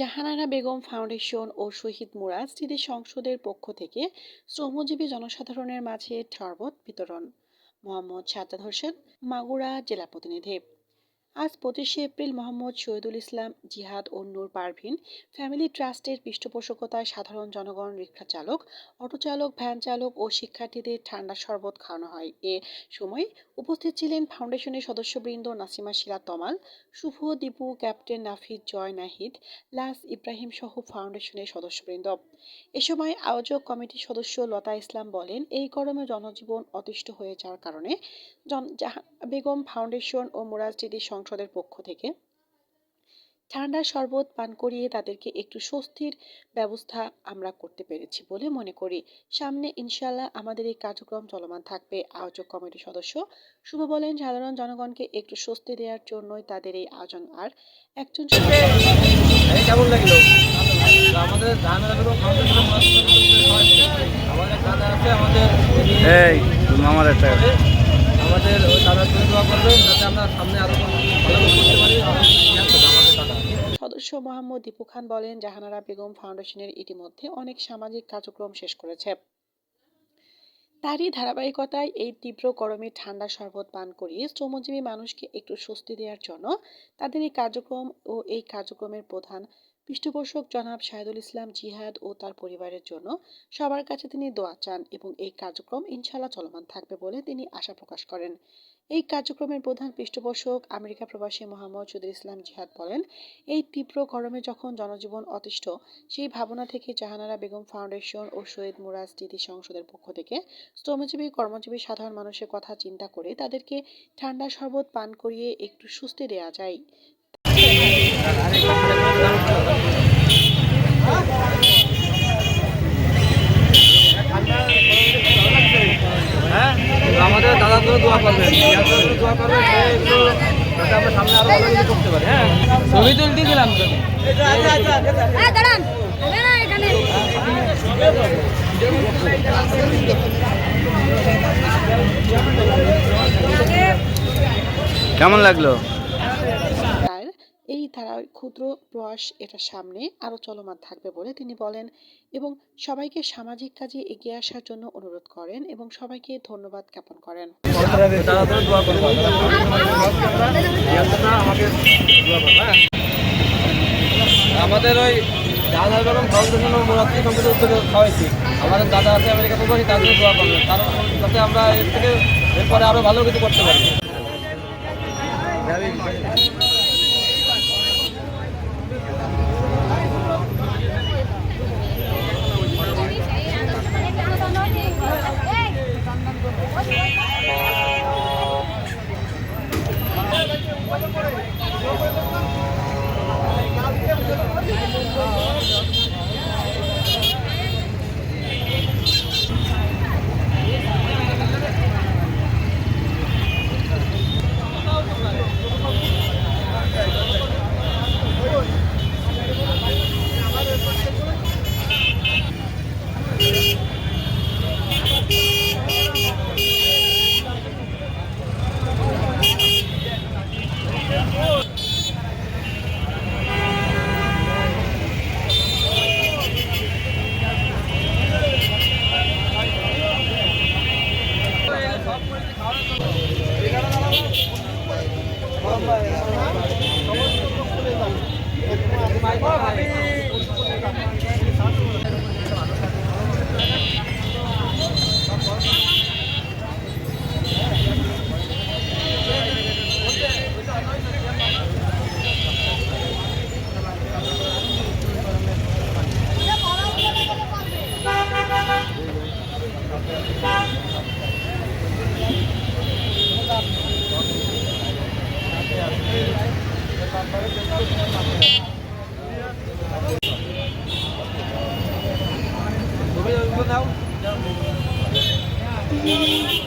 Jahanara Begum foundation ও শহীদ মুরাজ স্মৃতি সংসদের পক্ষ থেকে শ্রমজীবী জনসাধারণের মাঝে শরবত বিতরণ। মোহাম্মদ সাজ্জাদ হোসেন, মাগুরা জেলা প্রতিনিধি। আজ পঁচিশে এপ্রিল মোহাম্মদ শহীদুল ইসলাম, জিহাদ ও নূর পারভিন, ফ্যামিলি ট্রাস্টের পৃষ্ঠপোষকতায় সাধারণ জনগণ, রিক্সা চালক, অটো চালক, ভ্যান চালক ও শিক্ষার্থীদের ঠান্ডা শরবত খাওয়ানো হয়। এ সময় উপস্থিত ছিলেন ফাউন্ডেশনের সদস্যবৃন্দ নাসিমা শিরা তমাল, শুভ দীপু, ক্যাপ্টেন নাফিদ জয় নাহিদ, লাস ইব্রাহিম সহ ফাউন্ডেশনের সদস্যবৃন্দ। এ সময় আয়োজক কমিটির সদস্য লতা ইসলাম বলেন, এই গরমে জনজীবন অতিষ্ঠ হয়ে যাওয়ার কারণে বেগম ফাউন্ডেশন ও মুরাজদিদি সংসদের পক্ষ থেকে। ঠান্ডার শরবত পান করিয়ে তাদেরকে একটু স্বস্তির ব্যবস্থা আমরা করতে পেরেছি বলে মনে করি। সামনে ইনশাল্লাহ আমাদের এই কার্যক্রম চলমান থাকবে। আয়োজক কমিটির সদস্য শুভ বলেন সাধারণ জনগণকে একটু স্বস্তি দেওয়ার জন্যই তাদের এই আয়োজন। আর একজন আমাদের আমাদের আমাদের দাদার জন্য দোয়া করবেন যাতে আমরা সামনে আরও ভালো করতে পারি। সদস্য মোহাম্মদ দীপু খান বলেন, জাহানারা বেগম ফাউন্ডেশনের ইতিমধ্যে অনেক সামাজিক কার্যক্রম শেষ করেছে। তারই ধারাবাহিকতায় এই তীব্র গরমে ঠান্ডা শরবত পান করিয়ে শ্রমজীবী মানুষকে একটু স্বস্তি দেওয়ার জন্য তাদের এই কার্যক্রম ও এই কার্যক্রমের প্রধান পৃষ্ঠপোষক জনাব শাহিদুল ইসলাম জিহাদ ও তার পরিবারের জন্য সবার কাছে তিনি দোয়া চান এবং এই কার্যক্রম ইনশাল্লাহ চলমান থাকবে বলে তিনি আশা প্রকাশ করেন। এই কার্যক্রমের প্রধান পৃষ্ঠপোষক আমেরিকা প্রবাসী মোহাম্মদ সুদুল ইসলাম জিহাদ বলেন, এই তীব্র গরমে যখন জনজীবন অতিষ্ঠ, সেই ভাবনা থেকে জাহানারা বেগম ফাউন্ডেশন ও শহীদ মুরাজ স্মৃতি সংসদের পক্ষ থেকে শ্রমজীবী, কর্মজীবী, সাধারণ মানুষের কথা চিন্তা করে তাদেরকে ঠান্ডা শরবত পান করিয়ে একটু স্বস্তি দেওয়া যায় হ্যাঁ তো আমাদের দাদার জন্য দোয়া করবেন ইয়ার জন্য দোয়া করবেন সে একটু যাতে আমরা সামনে আরও ভালো কিছু করতে পারি হ্যাঁ ছবি তুলতে গেলাম তো। এখানে। কেমন লাগল? তার এই ধারা ক্ষুদ্র প্রয়াস এটা সামনে আরও চলমান থাকবে বলে তিনি বলেন। এবং সবাইকে সামাজিক কাজে এগিয়ে আসার জন্য অনুরোধ করেন এবং সবাইকে ধন্যবাদ জ্ঞাপন করেন। আমাদের ওই দাদা বেগম ফাউন্ডেশন ও মোরাত্তি সম্পর্কে উদ্যোগে খাওয়াইছি। আমাদের দাদা আছে আমেরিকা প্রবাসী জন্য দোয়া করবেন। কারণ যাতে আমরা এর থেকে এরপরে আরও ভালো কিছু করতে পারি। Thank you. তুমি Thank you.